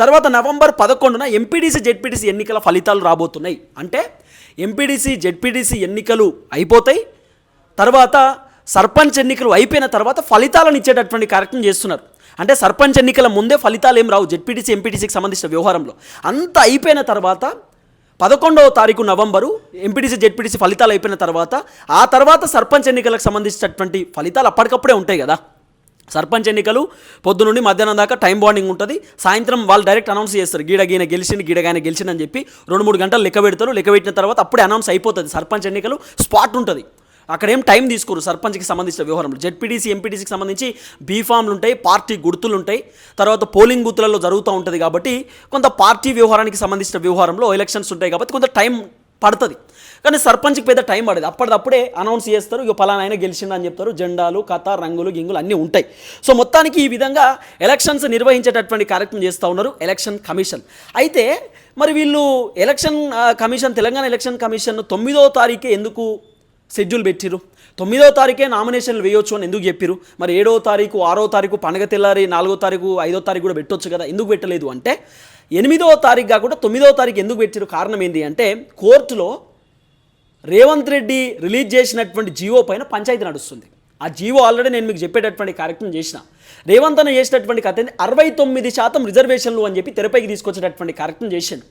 తర్వాత నవంబర్ పదకొండున MPDC ZPTC ఎన్నికల ఫలితాలు రాబోతున్నాయి. అంటే ఎంపీడీసీ జెడ్పీటీసీ ఎన్నికలు అయిపోతాయి. తర్వాత సర్పంచ్ ఎన్నికలు అయిపోయిన తర్వాత ఫలితాలను ఇచ్చేటటువంటి కార్యక్రమం చేస్తున్నారు. అంటే సర్పంచ్ ఎన్నికల ముందే ఫలితాలు ఏం రావు జెడ్పీటీసీ ఎంపీటీసీకి సంబంధించిన వ్యవహారంలో. అంత అయిపోయిన తర్వాత పదకొండవ తారీఖు నవంబరు ఎంపీటీసీ జెడ్పీటీసీ ఫలితాలు అయిపోయిన తర్వాత ఆ తర్వాత సర్పంచ్ ఎన్నికలకు సంబంధించినటువంటి ఫలితాలు అప్పటికప్పుడే ఉంటాయి కదా. సర్పంచ్ ఎన్నికలు పొద్దు నుండి మధ్యాహ్నం దాకా టైం బాండింగ్ ఉంటుంది. సాయంత్రం వాళ్ళు డైరెక్ట్ అనౌన్స్ చేస్తారు. గీడ గీన గెలిచింది గీడగాయన గెలిచిందని చెప్పి రెండు మూడు గంటలు లెక్క పెడతారు. లెక్క పెట్టిన తర్వాత అప్పుడే అనౌన్స్ అయిపోతుంది. సర్పంచ్ ఎన్నికలు స్పాట్ ఉంటుంది. అక్కడ ఏం టైం తీసుకోరు సర్పంచ్కి సంబంధించిన వ్యవహారంలో. జెడ్పీటీసీ ఎంపీటీసీకి సంబంధించి బీఫామ్లు ఉంటాయి పార్టీ గుర్తులు ఉంటాయి. తర్వాత పోలింగ్ బూత్లలో జరుగుతూ ఉంటుంది కాబట్టి కొంత పార్టీ వ్యవహారానికి సంబంధించిన వ్యవహారంలో ఎలక్షన్స్ ఉంటాయి కాబట్టి కొంత టైం పడుతుంది. కానీ సర్పంచ్కి పెద్ద టైం పడదు. అప్పటిదప్పుడే అనౌన్స్ చేస్తారు ఇక పలానా ఆయన గెలిచిందని చెప్తారు. జెండాలు కథ రంగులు గింగులు అన్నీ ఉంటాయి. సో మొత్తానికి ఈ విధంగా ఎలక్షన్స్ నిర్వహించేటటువంటి కార్యక్రమం చేస్తూ ఉన్నారు ఎలక్షన్ కమిషన్. అయితే మరి వీళ్ళు election commission Telangana election commission తొమ్మిదో తారీఖే ఎందుకు షెడ్యూల్ పెట్టిరు తొమ్మిదో తారీఖే నామినేషన్లు వేయొచ్చు అని ఎందుకు చెప్పిరు మరి ఏడో తారీఖు ఆరో తారీఖు పండగ తెల్లారి నాలుగో తారీఖు ఐదో తారీఖు కూడా పెట్టొచ్చు కదా? ఎందుకు పెట్టలేదు అంటే ఎనిమిదవ తారీఖు కాకుండా తొమ్మిదవ తారీఖు ఎందుకు పెట్టిరు? కారణం ఏంటి అంటే కోర్టులో రేవంత్ రెడ్డి రిలీజ్ చేసినటువంటి జీవో పైన పంచాయతీ నడుస్తుంది. ఆ జీవో ఆల్రెడీ నేను మీకు చెప్పేటటువంటి కార్యక్రమం చేసిన. రేవంత్ అన్న చేసినటువంటి కథ అరవై తొమ్మిది శాతం రిజర్వేషన్లు అని చెప్పి తెరపైకి తీసుకొచ్చేటటువంటి కార్యక్రమం చేశాను